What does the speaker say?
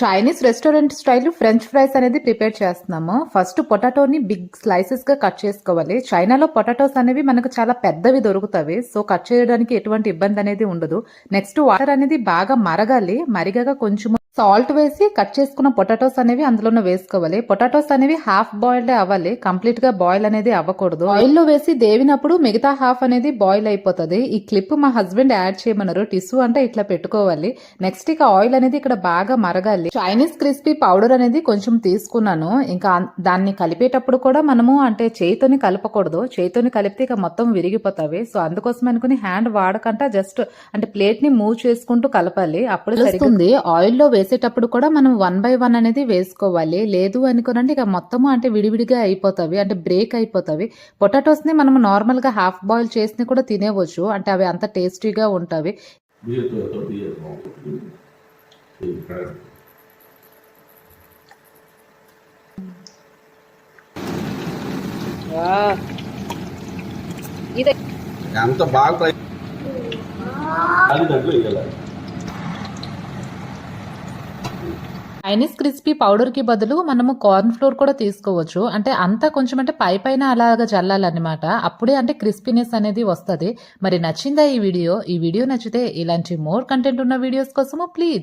Chinese restaurant style French fries అనేది prepare చేస్తున్నాము. First పొటాటోని బిగ్ స్లైసెస్గా కట్ చేసుకోవాలి. చైనాలో పొటాటోస్ అనేవి మనకు చాలా పెద్దవి దొరుకుతాయి. సో కట్ చేయడానికి ఎటువంటి ఇబ్బంది అనేది ఉండదు. నెక్స్ట్ వాటర్ అనేది బాగా మరగాలి. మరిగగా కొంచెం సాల్ట్ వేసి కట్ చేసుకున్న పొటాటోస్ అనేవి అందులోనే వేసుకోవాలి. పొటాటోస్ అనేవి హాఫ్ బాయిల్డ్ అవ్వాలి. కంప్లీట్గా బాయిల్ అనేది అవ్వకూడదు. ఆయిల్లో వేసి దేవినప్పుడు మిగతా హాఫ్ అనేది బాయిల్ అయిపోతుంది. ఈ క్లిప్ మా హస్బెండ్ యాడ్ చేయమన్నారు. టిష్యూ అంటే ఇట్లా పెట్టుకోవాలి. నెక్స్ట్ ఇక ఆయిల్ అనేది ఇక్కడ బాగా మరగాలి. చైనీస్ క్రిస్పీ పౌడర్ అనేది కొంచెం తీసుకున్నాను. ఇంకా దాన్ని కలిపేటప్పుడు కూడా మనము అంటే చేయితోని కలపకూడదు. చేయితోని కలిపితే ఇక మొత్తం విరిగిపోతావి. సో అందుకోసం అనుకుని హ్యాండ్ వాడకంట జస్ట్ అంటే ప్లేట్ని మూవ్ చేసుకుంటూ కలపాలి. అప్పుడు తెలుస్తుంది. ఆయిల్లో వేసేటప్పుడు కూడా మనం వన్ బై వన్ అనేది వేసుకోవాలి. లేదు అనుకోనండి ఇక మొత్తము అంటే విడివిడిగా అయిపోతుంది అంటే బ్రేక్ అయిపోతుంది పొటాటోస్ని మనం నార్మల్గా హాఫ్ బాయిల్ చేసి కూడా తినేవచ్చు అంటే అవి అంత టేస్టీగా ఉంటాయి ఎంత బాగా చైనీస్ క్రిస్పీ పౌడర్కి బదులు మనము కార్న్ ఫ్లోర్ కూడా తీసుకోవచ్చు. అంటే అంతా కొంచెం అంటే పై పైన అలాగా చల్లాలన్నమాట. అప్పుడే అంటే క్రిస్పీనెస్ అనేది వస్తుంది. మరి నచ్చిందా ఈ వీడియో? ఈ వీడియో నచ్చితే ఇలాంటి మోర్ కంటెంట్ ఉన్న వీడియోస్ కోసము ప్లీజ్